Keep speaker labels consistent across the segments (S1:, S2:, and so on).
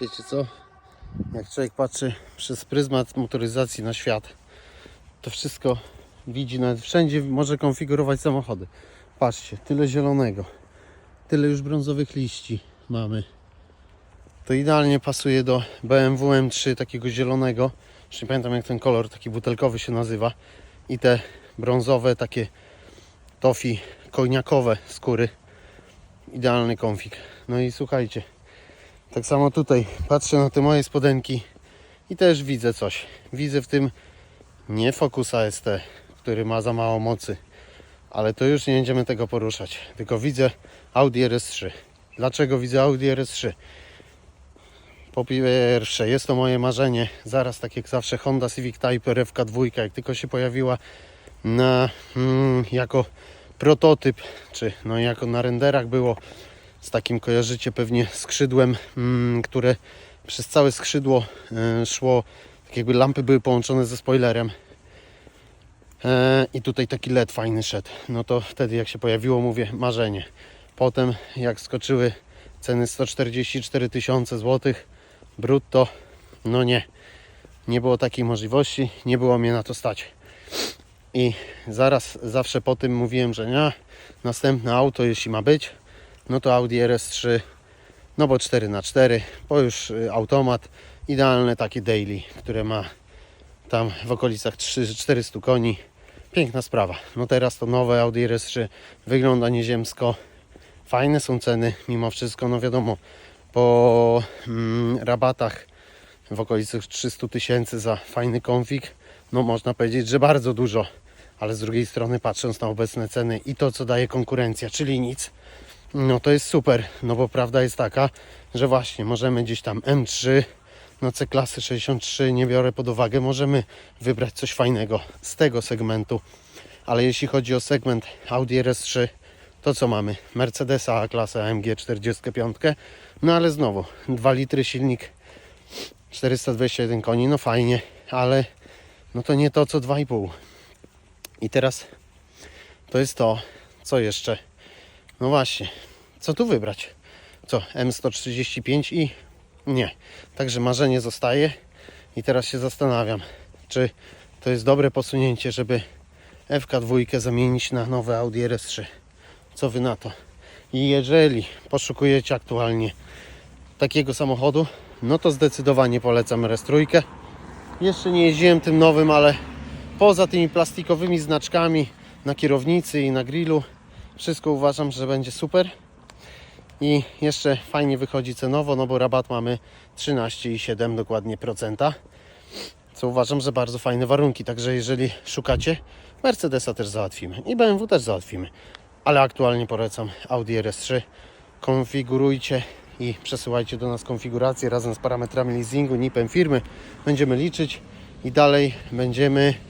S1: Wiecie co? Jak człowiek patrzy przez pryzmat motoryzacji na świat, to wszystko widzi, nawet wszędzie może konfigurować samochody. Patrzcie, tyle zielonego, tyle już brązowych liści mamy. To idealnie pasuje do BMW M3 takiego zielonego. Już nie pamiętam jak ten kolor taki butelkowy się nazywa. I te brązowe takie tofi koniakowe skóry. Idealny konfig. No i słuchajcie, tak samo tutaj patrzę na te moje spodenki i też widzę coś. Widzę w tym nie Focusa ST, który ma za mało mocy, ale to już nie będziemy tego poruszać. Tylko widzę Audi RS3. Dlaczego widzę Audi RS3? Po pierwsze, jest to moje marzenie. Zaraz, tak jak zawsze, Honda Civic Type RFK 2, jak tylko się pojawiła na, mm, jako prototyp, czy no jako na renderach było z takim kojarzycie pewnie skrzydłem, mm, które przez całe skrzydło e, szło, tak jakby lampy były połączone ze spoilerem. E, I tutaj taki LED fajny szedł. No to wtedy jak się pojawiło, mówię, marzenie. Potem jak skoczyły ceny 144 tysiące złotych brutto, no nie. Nie było takiej możliwości, nie było mnie na to stać. I zaraz, zawsze po tym mówiłem, że nie, następne auto, jeśli ma być, no to Audi RS3, no bo 4x4, bo już y, automat, idealne takie daily, które ma tam w okolicach 300-400 koni. Piękna sprawa. No teraz to nowe Audi RS3 wygląda nieziemsko. Fajne są ceny mimo wszystko, no wiadomo, po mm, rabatach w okolicach 300 tysięcy za fajny konfig, no można powiedzieć, że bardzo dużo. Ale z drugiej strony patrząc na obecne ceny i to co daje konkurencja, czyli nic, no to jest super, no bo prawda jest taka, że właśnie możemy gdzieś tam M3, no C-klasy 63 nie biorę pod uwagę, możemy wybrać coś fajnego z tego segmentu. Ale jeśli chodzi o segment Audi RS3, to co mamy? Mercedesa A-klasę AMG 45, no ale znowu 2 litry silnik 421 koni, no fajnie, ale no to nie to co 2,5. I teraz to jest to, co jeszcze. No właśnie, co tu wybrać? Co, M135 i nie. Także marzenie zostaje i teraz się zastanawiam, czy to jest dobre posunięcie, żeby FK2 zamienić na nowe Audi RS3. Co wy na to? I jeżeli poszukujecie aktualnie takiego samochodu, no to zdecydowanie polecam RS3. Jeszcze nie jeździłem tym nowym, ale poza tymi plastikowymi znaczkami na kierownicy i na grillu, wszystko uważam, że będzie super. I jeszcze fajnie wychodzi cenowo, no bo rabat mamy 13,7 dokładnie procenta. Co uważam, że bardzo fajne warunki. Także jeżeli szukacie, Mercedesa też załatwimy i BMW też załatwimy. Ale aktualnie polecam Audi RS3. Konfigurujcie i przesyłajcie do nas konfigurację razem z parametrami leasingu, NIP-em firmy. Będziemy liczyć i dalej będziemy, em,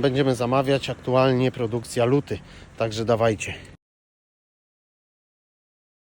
S1: będziemy zamawiać aktualnie produkcja luty. Także dawajcie.